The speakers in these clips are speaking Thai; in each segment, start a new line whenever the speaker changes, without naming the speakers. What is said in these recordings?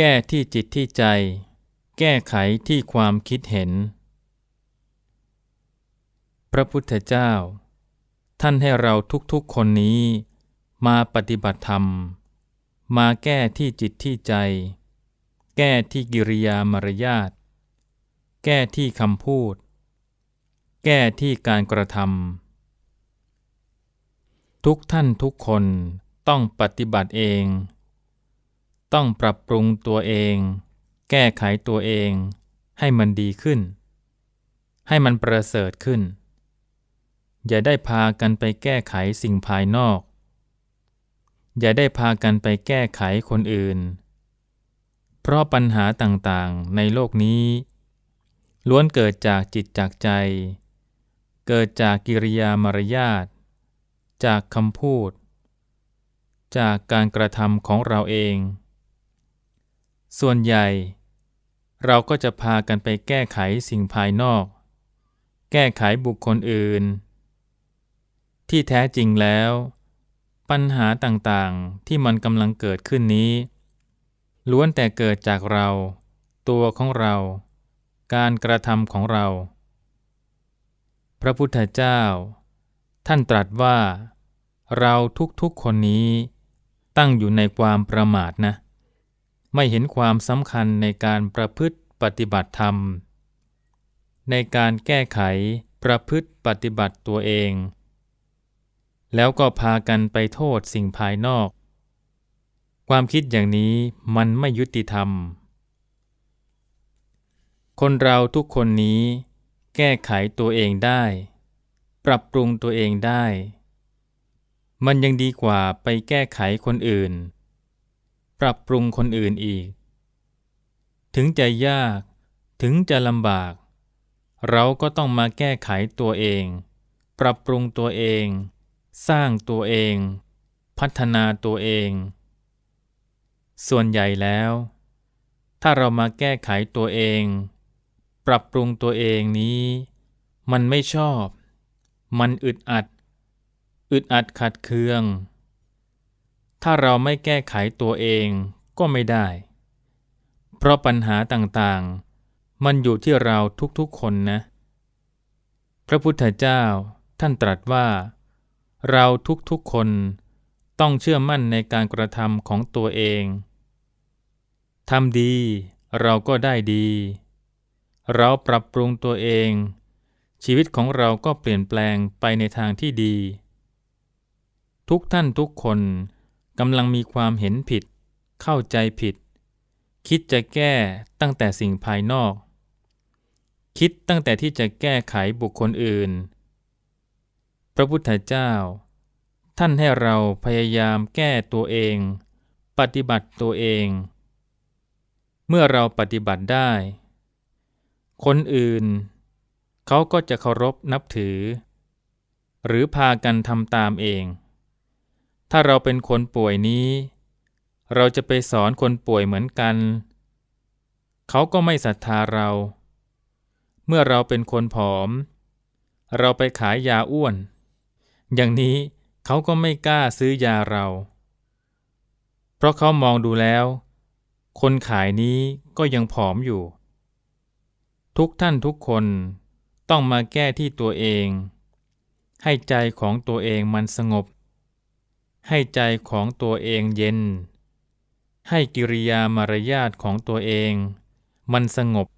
แก้ที่จิตที่ใจ แก้ไขที่ความคิดเห็น พระพุทธเจ้า ท่านให้เราทุกๆคนนี้ มาปฏิบัติธรรม มาแก้ที่จิตที่ใจ แก้ที่กิริยามารยาท แก้ที่คำพูด แก้ที่การกระทำทุกท่านทุกคนต้องปฏิบัติเอง ต้องปรับปรุงตัวเอง แก้ไขตัวเอง ให้มันดีขึ้น ให้มันประเสริฐขึ้น อย่าได้พากันไปแก้ไขสิ่งภายนอก อย่าได้พากันไปแก้ไขคนอื่น เพราะปัญหาต่างๆในโลกนี้ ล้วนเกิดจากจิตจากใจ เกิดจากกิริยามารยาท จากคำพูดจากการกระทำของเราเอง ส่วนใหญ่ เราก็จะพากันไปแก้ไขสิ่งภายนอก แก้ไขบุคคลอื่น ที่แท้จริงแล้ว ปัญหาต่างๆที่มันกำลังเกิดขึ้นนี้ ล้วนแต่เกิดจากเรา ตัวของเรา การกระทำของเรา พระพุทธเจ้า ท่านตรัสว่า เราทุกๆคนนี้ ตั้งอยู่ในความประมาทนะ ไม่เห็นความสำคัญในการประพฤติปฏิบัติธรรม ในการแก้ไขประพฤติปฏิบัติตัวเอง แล้วก็พากันไปโทษสิ่งภายนอก ความคิดอย่างนี้มันไม่ยุติธรรม คนเราทุกคนนี้แก้ไขตัวเองได้ ปรับปรุงตัวเองได้ มันยังดีกว่าไปแก้ไขคนอื่น ปรับปรุงคนอื่นอีก ถึงจะยากถึงจะลำบาก เราก็ต้องมาแก้ไขตัวเอง ปรับปรุงตัวเอง สร้างตัวเอง พัฒนาตัวเอง ส่วนใหญ่แล้ว ถ้าเรามาแก้ไขตัวเอง ปรับปรุงตัวเองนี้ มันไม่ชอบ มันอึดอัด อึดอัดขัดเคือง ถ้าเราไม่แก้ไขตัวเองก็ไม่ได้ เพราะปัญหาต่างๆ มันอยู่ที่เราทุกๆคนนะ พระพุทธเจ้าท่านตรัสว่า เราทุกๆคนต้องเชื่อมั่นในการกระทำของตัวเองทำดีเราก็ได้ดี เราปรับปรุงตัวเอง ชีวิตของเราก็เปลี่ยนแปลงไปในทางที่ดี ทุกท่านทุกคน กำลังมีความเห็นผิด เข้าใจผิด คิดจะแก้ตั้งแต่สิ่งภายนอก คิดตั้งแต่ที่จะแก้ไขบุคคลอื่น พระพุทธเจ้า ท่านให้เราพยายามแก้ตัวเอง ปฏิบัติตัวเอง เมื่อเราปฏิบัติได้ คนอื่น เขาก็จะเคารพนับถือ หรือพากันทำตามเอง ถ้าเราเป็นคนป่วยนี้ เราจะไปสอนคนป่วยเหมือนกัน เขาก็ไม่ศรัทธาเรา เมื่อเราเป็นคนผอม เราไปขายยาอ้วน อย่างนี้เขาก็ไม่กล้าซื้อยาเรา เพราะเขามองดูแล้ว คนขายนี้ก็ยังผอมอยู่ ทุกท่านทุกคนต้องมาแก้ที่ตัวเอง ให้ใจของตัวเองมันสงบ ให้ใจของตัวเองเย็น ให้กิริยามารยาทของตัวเอง มันสงบ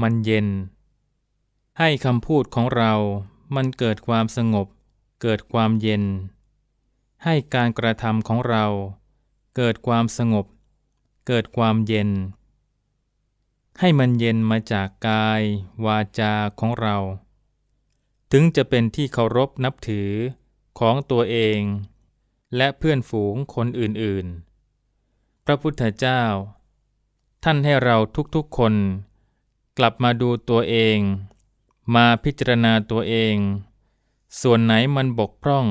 มันเย็น ให้คำพูดของเรา มันเกิดความสงบ เกิดความเย็น ให้การกระทำของเรา เกิดความสงบ เกิดความเย็น ให้มันเย็นมาจากกาย วาจาของเรา ถึงจะเป็นที่เคารพนับถือของตัวเอง และเพื่อนฝูงคนอื่นๆ พระพุทธเจ้า ท่านให้เราทุกๆคน กลับมาดูตัวเอง มาพิจารณาตัวเอง ส่วนไหนมันบกพร่อง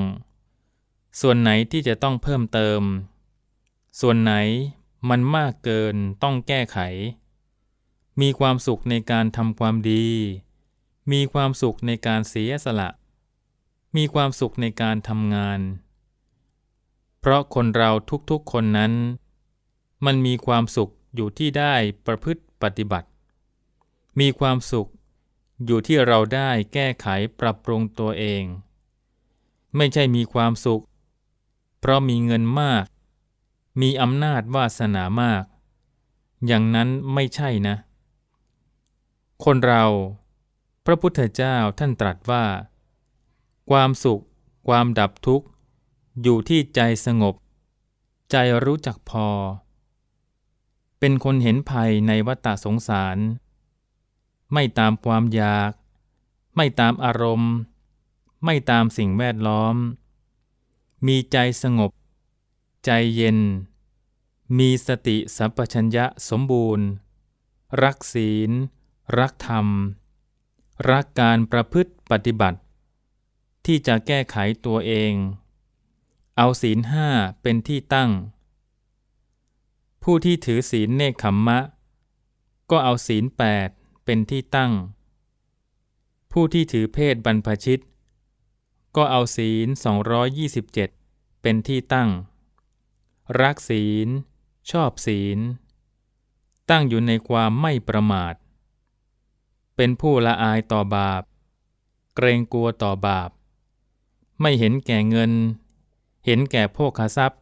ส่วนไหนที่จะต้องเพิ่มเติม ส่วนไหนมันมากเกินต้องแก้ไข มีความสุขในการทำความดี มีความสุขในการเสียสละ มีความสุขในการทำงาน เพราะคนเราทุกๆคนนั้น มันมีความสุขอยู่ที่ได้ประพฤติปฏิบัติ มีความสุขอยู่ที่เราได้แก้ไขปรับปรุงตัวเอง ไม่ใช่มีความสุข เพราะมีเงินมาก มีอำนาจวาสนามาก อย่างนั้นไม่ใช่นะ คนเรา พระพุทธเจ้าท่านตรัสว่า ความสุข ความดับทุกข์ อยู่ที่ใจสงบ ใจรู้จักพอ เป็นคนเห็นภัยในวัฏสงสาร ไม่ตามความอยาก ไม่ตามอารมณ์ ไม่ตามสิ่งแวดล้อม มีใจสงบ ใจเย็น มีสติสัมปชัญญะสมบูรณ์ รักศีล รักธรรม รักการประพฤติปฏิบัติ ที่จะแก้ไขตัวเอง เอาศีลห้าเป็นที่ตั้ง ผู้ที่ถือศีลเนคขมมะ ก็เอาศีลแปดเป็นที่ตั้ง ผู้ที่ถือเพศบรรพชิต ก็เอาศีล 227 เป็นที่ตั้ง รักศีล ชอบศีล ตั้งอยู่ในความไม่ประมาท เป็นผู้ละอายต่อบาป เกรงกลัวต่อบาป ไม่เห็นแก่เงิน เห็นแก่โภคทรัพย์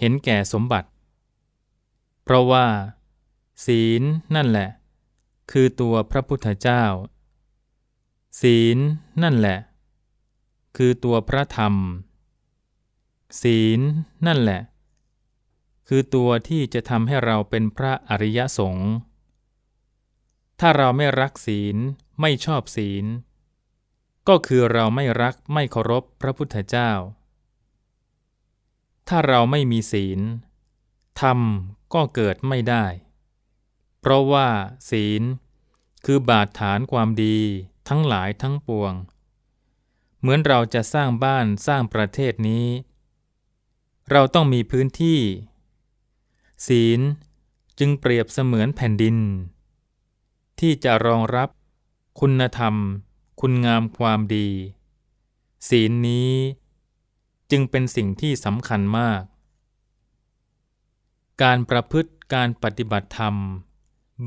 เห็นแก่สมบัติ เพราะว่า ศีลนั่นแหละ คือตัวพระพุทธเจ้า ศีลนั่นแหละ คือตัวพระธรรม ศีลนั่นแหละ คือตัวที่จะทำให้เราเป็นพระอริยสงฆ์ถ้าเราไม่รักศีลไม่ชอบศีล ก็คือเราไม่รักไม่เคารพพระพุทธเจ้า ถ้าเราไม่มีศีลธรรมก็เกิดไม่ได้ เพราะว่าศีลคือบาดฐานความดีทั้งหลายทั้งปวง เหมือนเราจะสร้างบ้านสร้างประเทศนี้ เราต้องมีพื้นที่ ศีลจึงเปรียบเสมือนแผ่นดิน ที่จะรองรับคุณธรรม คุณงามความดี ศีลนี้ จึงเป็นสิ่งที่สำคัญมาก การประพฤติการปฏิบัติธรรม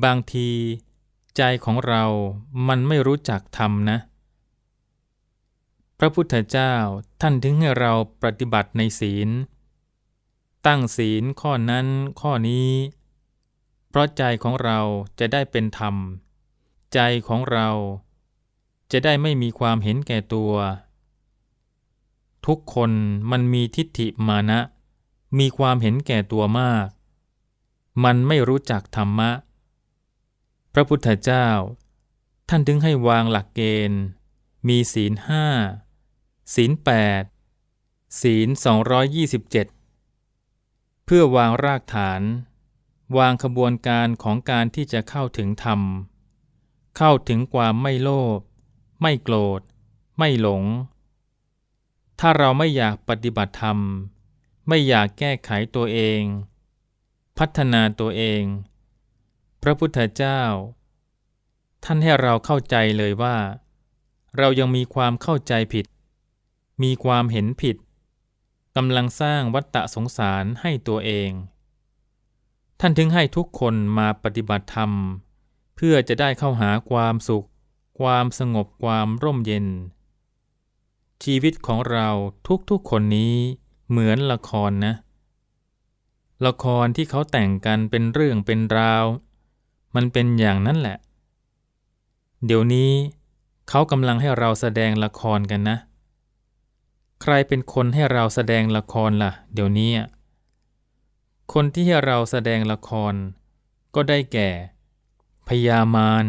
บางที ใจของเรามันไม่รู้จักธรรมนะ พระพุทธเจ้าท่านถึงให้เราปฏิบัติในศีล ตั้งศีลข้อนั้นข้อนี้ เพราะใจของเราจะได้เป็นธรรม ใจของเราจะได้ไม่มีความเห็นแก่ตัว ทุกคนมันมีทิฏฐิมานะ มีความเห็นแก่ตัวมาก มันไม่รู้จักธรรมะ พระพุทธเจ้า ท่านถึงให้วางหลักเกณฑ์ มีศีลห้าศีลแปดศีล 227 เพื่อวางรากฐาน วางขบวนการของการที่จะเข้าถึงธรรม เข้าถึงความไม่โลภไม่โกรธ ไม่หลง ถ้าเราไม่อยากปฏิบัติธรรม ไม่อยากแก้ไขตัวเอง พัฒนาตัวเอง พระพุทธเจ้า ท่านให้เราเข้าใจเลยว่า เรายังมีความเข้าใจผิด มีความเห็นผิดกำลังสร้างวัฏฏะสงสารให้ตัวเอง ท่านถึงให้ทุกคนมาปฏิบัติธรรม เพื่อจะได้เข้าหาความสุข ความสงบความร่มเย็น ชีวิตของเราทุกๆคนนี้เหมือนละครนะ ละครที่เขาแต่งกันเป็นเรื่องเป็นราว มันเป็นอย่างนั้นแหละ เดี๋ยวนี้เขากำลังให้เราแสดงละครกันนะ ใครเป็นคนให้เราแสดงละครล่ะ เดี๋ยวนี้คนที่ให้เราแสดงละคร ก็ได้แก่ พยามาร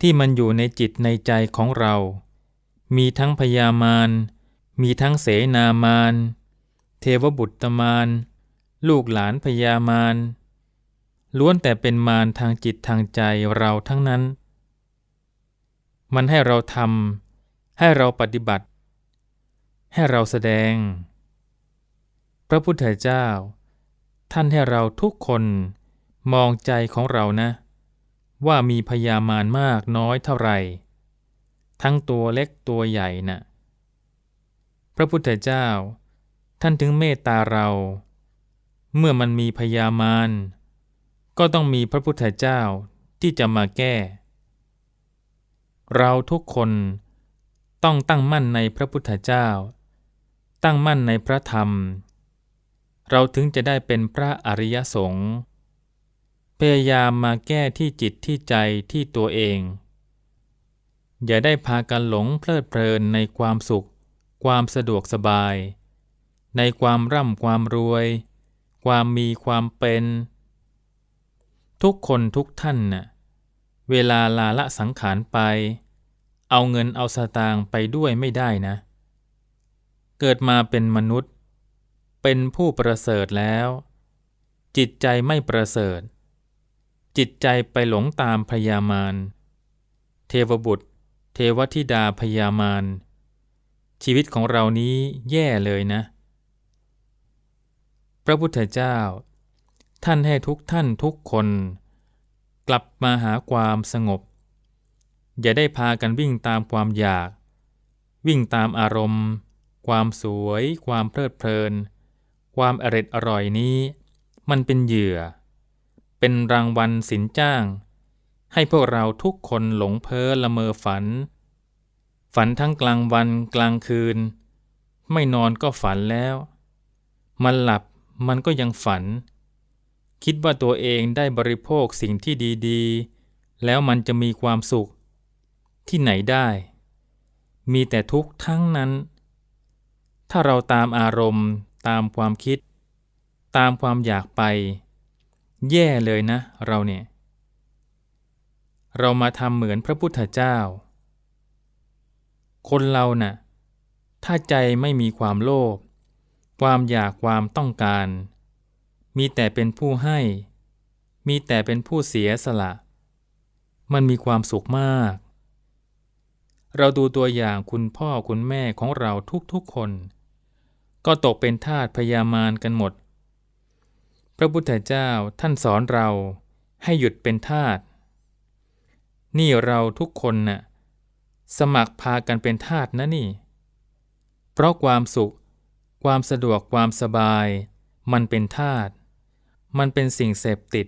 ที่มันอยู่ในจิตในใจของเรา มีทั้งพยามาร มีทั้งเสนามาร เทวบุตรมาร ลูกหลานพยามาร ล้วนแต่เป็นมารทางจิตทางใจเราทั้งนั้น มันให้เราทำ ให้เราปฏิบัติ ให้เราแสดง พระพุทธเจ้า ท่านให้เราทุกคนมองใจของเรานะ ว่ามีพยามารมากน้อยเท่าไหร่ ทั้งตัวเล็กตัวใหญ่นะ่ะพระพุทธเจ้า ท่านถึงเมตตาเรา เมื่อมันมีพยามารก็ต้องมีพระพุทธเจ้าที่จะมาแก้ เราทุกคนต้องตั้งมั่นในพระพุทธเจ้า ตั้งมั่นในพระธรรม เราถึงจะได้เป็นพระอริยสงฆ์พยายามมาแก้ที่จิตที่ใจที่ตัวเอง อย่าได้พากันหลงเพลิดเพลินในความสุข ความสะดวกสบาย ในความร่ำความรวย ความมีความเป็น ทุกคนทุกท่านน่ะเวลาลาละสังขารไป เอาเงินเอาสตางค์ไปด้วยไม่ได้นะ เกิดมาเป็นมนุษย์ เป็นผู้ประเสริฐแล้ว จิตใจไม่ประเสริฐ จิตใจไปหลงตามพยามารเทวบุตร เทวธิดาพยามารชีวิตของเรานี้แย่เลยนะ พระพุทธเจ้า ท่านให้ทุกท่านทุกคน กลับมาหาความสงบ อย่าได้พากันวิ่งตามความอยาก วิ่งตามอารมณ์ ความสวย ความเพลิดเพลิน ความอร็ดอร่อยนี้ มันเป็นเหยื่อ เป็นรางวัลสินจ้าง ให้พวกเราทุกคนหลงเพ้อละเมอฝัน ฝันทั้งกลางวันกลางคืน ไม่นอนก็ฝันแล้ว มันหลับมันก็ยังฝัน คิดว่าตัวเองได้บริโภคสิ่งที่ดีๆ แล้วมันจะมีความสุข ที่ไหนได้ มีแต่ทุกข์ทั้งนั้น ถ้าเราตามอารมณ์ตามความคิด ตามความอยากไป แย่เลยนะเราเนี่ย เรามาทำเหมือนพระพุทธเจ้า คนเราน่ะ ถ้าใจไม่มีความโลภ ความอยากความต้องการ มีแต่เป็นผู้ให้ มีแต่เป็นผู้เสียสละ มันมีความสุขมาก เราดูตัวอย่างคุณพ่อคุณแม่ของเราทุกๆคน ก็ตกเป็นทาสพยามารกันหมด พระพุทธเจ้าท่านสอนเราให้หยุดเป็นทาส นี่เราทุกคนน่ะสมัครพากันเป็นทาสนะนี่ เพราะความสุข ความสะดวกความสบาย มันเป็นทาสมันเป็นสิ่งเสพติด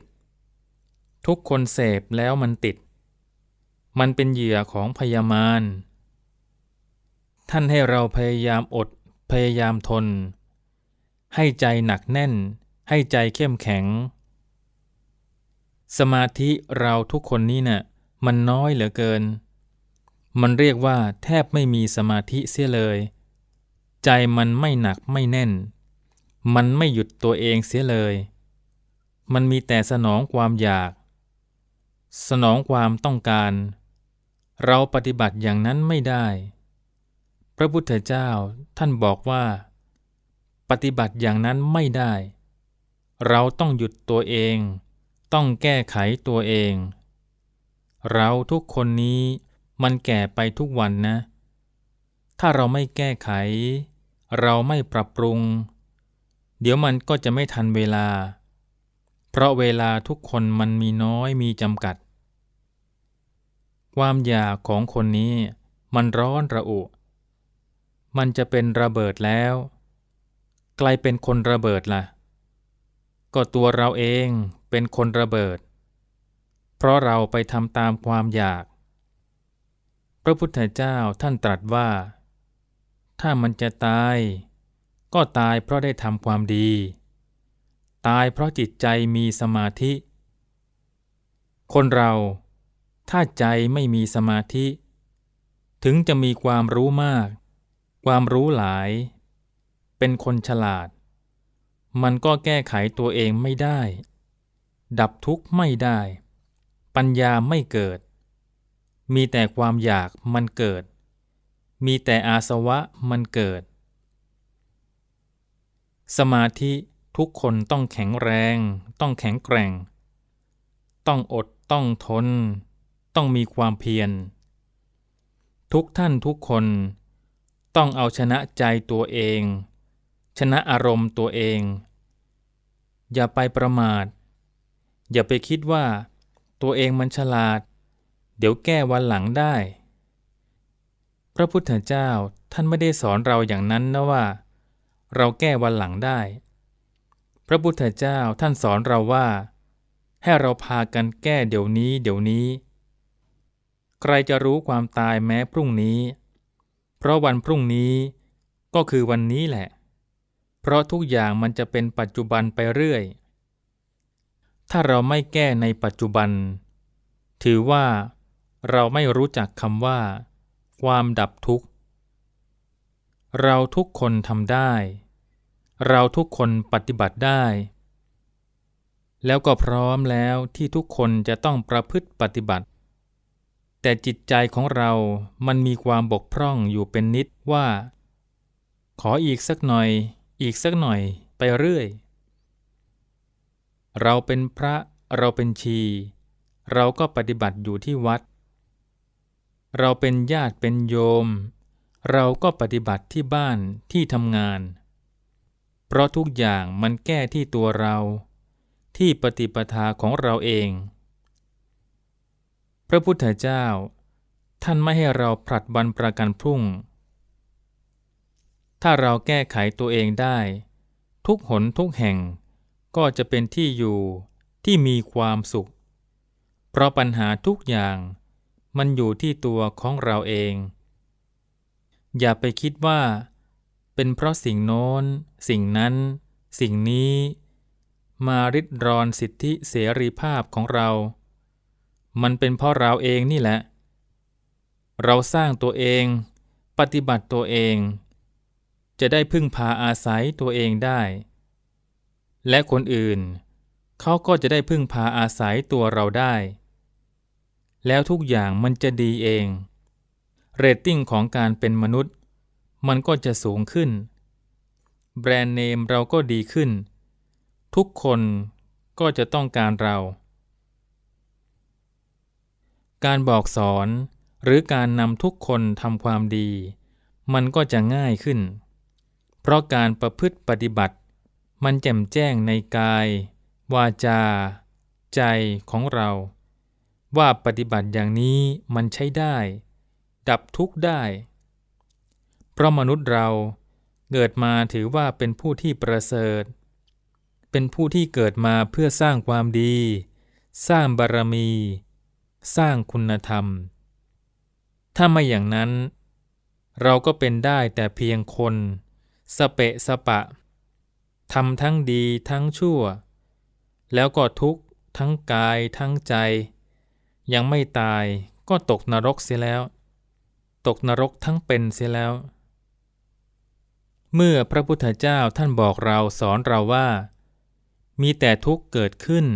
ทุกคนเสพแล้วมันติด มันเป็นเหยื่อของพยามารท่านให้เราพยายามอดพยายามทน ให้ใจหนักแน่น ให้ใจเข้มแข็ง สมาธิเราทุกคนนี่น่ะ มันน้อยเหลือเกิน มันเรียกว่าแทบไม่มีสมาธิเสียเลย ใจมันไม่หนักไม่แน่น มันไม่หยุดตัวเองเสียเลย มันมีแต่สนองความอยาก สนองความต้องการ เราปฏิบัติอย่างนั้นไม่ได้ พระพุทธเจ้าท่านบอกว่า ปฏิบัติอย่างนั้นไม่ได้ เราต้องหยุดตัวเอง ต้องแก้ไขตัวเอง เราทุกคนนี้มันแก่ไปทุกวันนะ ถ้าเราไม่แก้ไข เราไม่ปรับปรุง เดี๋ยวมันก็จะไม่ทันเวลา เพราะเวลาทุกคนมันมีน้อยมีจำกัด ความอยากของคนนี้มันร้อนระอุ มันจะเป็นระเบิดแล้ว กลายเป็นคนระเบิดล่ะ ก็ตัวเราเองเป็นคนระเบิด เพราะเราไปทำตามความอยาก พระพุทธเจ้าท่านตรัสว่า ถ้ามันจะตาย ก็ตายเพราะได้ทำความดี ตายเพราะจิตใจมีสมาธิ คนเราถ้าใจไม่มีสมาธิ ถึงจะมีความรู้มาก ความรู้หลาย เป็นคนฉลาด มันก็แก้ไขตัวเองไม่ได้ ดับทุกข์ไม่ได้ ปัญญาไม่เกิด มีแต่ความอยากมันเกิด มีแต่อาสวะมันเกิด สมาธิทุกคนต้องแข็งแรง ต้องแข็งแกร่ง ต้องอดต้องทน ต้องมีความเพียร ทุกท่านทุกคน ต้องเอาชนะใจตัวเอง ชนะอารมณ์ตัวเอง อย่าไปประมาท อย่าไปคิดว่า ตัวเองมันฉลาด เดี๋ยวแก้วันหลังได้ พระพุทธเจ้าท่านไม่ได้สอนเราอย่างนั้นนะว่า เราแก้วันหลังได้ พระพุทธเจ้าท่านสอนเราว่า ให้เราพากันแก้เดี๋ยวนี้ เดี๋ยวนี้ ใครจะรู้ความตายแม้พรุ่งนี้ เพราะวันพรุ่งนี้ก็คือวันนี้แหละ เพราะทุกอย่างมันจะเป็นปัจจุบันไปเรื่อย ถ้าเราไม่แก้ในปัจจุบัน ถือว่าเราไม่รู้จักคำว่า ความดับทุกข์ เราทุกคนทำได้ เราทุกคนปฏิบัติได้ แล้วก็พร้อมแล้วที่ทุกคนจะต้องประพฤติปฏิบัติ แต่จิตใจของเรามันมีความบกพร่องอยู่เป็นนิดว่า ขออีกสักหน่อย อีกสักหน่อยไปเรื่อย เราเป็นพระเราเป็นชี เราก็ปฏิบัติอยู่ที่วัด เราเป็นญาติเป็นโยม เราก็ปฏิบัติที่บ้านที่ทำงาน เพราะทุกอย่างมันแก้ที่ตัวเรา ที่ปฏิปทาของเราเอง พระพุทธเจ้า ท่านไม่ให้เราผลัดวันประกันพรุ่ง ถ้าเราแก้ไขตัวเองได้ ทุกหนทุกแห่ง ก็จะเป็นที่อยู่ที่มีความสุข เพราะปัญหาทุกอย่างมันอยู่ที่ตัวของเราเอง อย่าไปคิดว่า เป็นเพราะสิ่งโน้น สิ่งนั้น สิ่งนี้ มาริดรอนสิทธิเสรีภาพของเรา มันเป็นเพราะเราเองนี่แหละ เราสร้างตัวเอง ปฏิบัติตัวเอง จะได้พึ่งพาอาศัยตัวเองได้ และคนอื่น เขาก็จะได้พึ่งพาอาศัยตัวเราได้ แล้วทุกอย่างมันจะดีเอง เรตติ้งของการเป็นมนุษย์ มันก็จะสูงขึ้น แบรนด์เนมเราก็ดีขึ้น ทุกคนก็จะต้องการเรา การบอกสอนหรือการนำทุกคนทำความดี มันก็จะง่ายขึ้น เพราะการประพฤติปฏิบัติ มันแจ่มแจ้งในกาย วาจา ใจของเรา ว่าปฏิบัติอย่างนี้มันใช้ได้ ดับทุกข์ได้ เพราะมนุษย์เราเกิดมาถือว่าเป็นผู้ที่ประเสริฐ เป็นผู้ที่เกิดมาเพื่อสร้างความดี สร้างบารมี สร้างคุณธรรม ถ้าไม่อย่างนั้น เราก็เป็นได้แต่เพียงคน สเปะสปะ ทำทั้งดีทั้งชั่ว แล้วก็ทุกข์ทั้งกายทั้งใจ ยังไม่ตายก็ตกนรกเสียแล้ว ตกนรกทั้งเป็นเสียแล้ว เมื่อพระพุทธเจ้าท่านบอกเราสอนเราว่า มีแต่ทุกข์เกิดขึ้น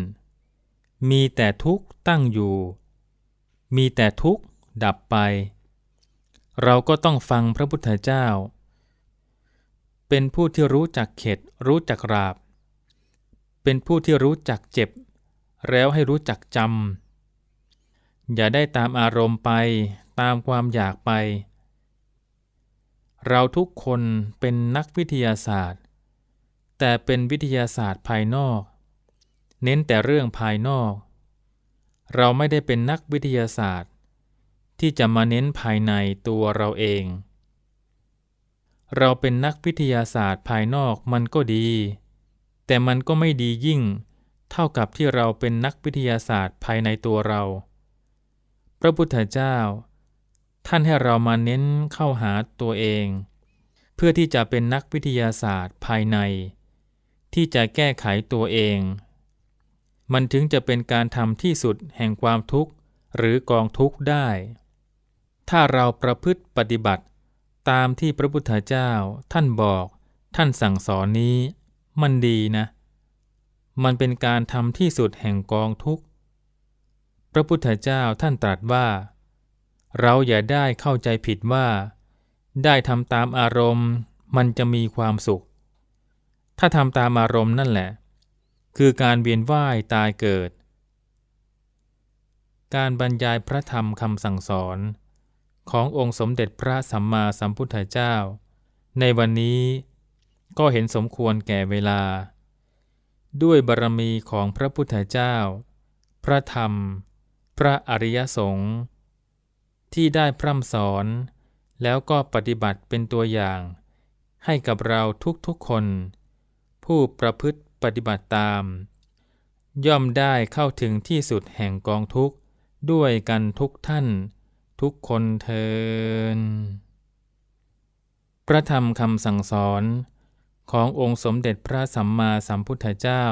มีแต่ทุกข์ตั้งอยู่ มีแต่ทุกข์ดับไป เราก็ต้องฟังพระพุทธเจ้า เป็นผู้ที่รู้จักเข็ด รู้จักราบ เป็นผู้ที่รู้จักเจ็บ แล้วให้รู้จักจำ อย่าได้ตามอารมณ์ไป ตามความอยากไป เราทุกคนเป็นนักวิทยาศาสตร์ แต่เป็นวิทยาศาสตร์ภายนอก เน้นแต่เรื่องภายนอก เราไม่ได้เป็นนักวิทยาศาสตร์ ที่จะมาเน้นภายในตัวเราเอง เราเป็นนักวิทยาศาสตร์ภายนอกมันก็ดี แต่มันก็ไม่ดียิ่ง เท่ากับที่เราเป็นนักวิทยาศาสตร์ภายในตัวเรา พระพุทธเจ้า ท่านให้เรามาเน้นเข้าหาตัวเอง เพื่อที่จะเป็นนักวิทยาศาสตร์ภายใน ที่จะแก้ไขตัวเอง มันถึงจะเป็นการทำที่สุดแห่งความทุกข์หรือกองทุกข์ได้ ถ้าเราประพฤติปฏิบัติ ตามที่พระพุทธเจ้าท่านบอกท่านสั่งสอนนี้ มันดีนะ มันเป็นการทำที่สุดแห่งกองทุกข์ พระพุทธเจ้าท่านตรัสว่า เราอย่าได้เข้าใจผิดว่า ได้ทำตามอารมณ์ มันจะมีความสุข ถ้าทำตามอารมณ์นั่นแหละ คือการเวียนว่ายตายเกิด การบรรยายพระธรรมคำสั่งสอน ขององค์สมเด็จพระสัมมาสัมพุทธเจ้า ในวันนี้ก็เห็นสมควรแก่เวลา ด้วยบารมีของพระพุทธเจ้า พระธรรม พระอริยสงฆ์ที่ได้พร่ำสอน แล้วก็ปฏิบัติเป็นตัวอย่าง ให้กับเราทุกๆคน ผู้ประพฤติปฏิบัติตาม ย่อมได้เข้าถึงที่สุดแห่งกองทุกข์ด้วยกันทุกท่าน ทุกคนเทินพระธรรมคำสั่งสอนขององค์สมเด็จพระสัมมาสัมพุทธเจ้า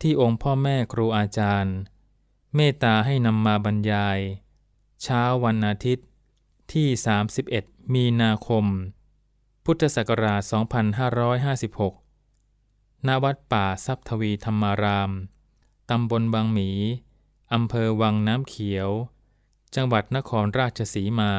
ที่องค์พ่อแม่ครูอาจารย์ เมตตาให้นำมาบรรยาย เช้าวันอาทิตย์ที่ 31 มีนาคม พุทธศักราช 2556 ณ วัดป่าทรัพทวีธรรมาราม ตำบลบางหมี อำเภอวังน้ำเขียว จังหวัดนครราชสีมา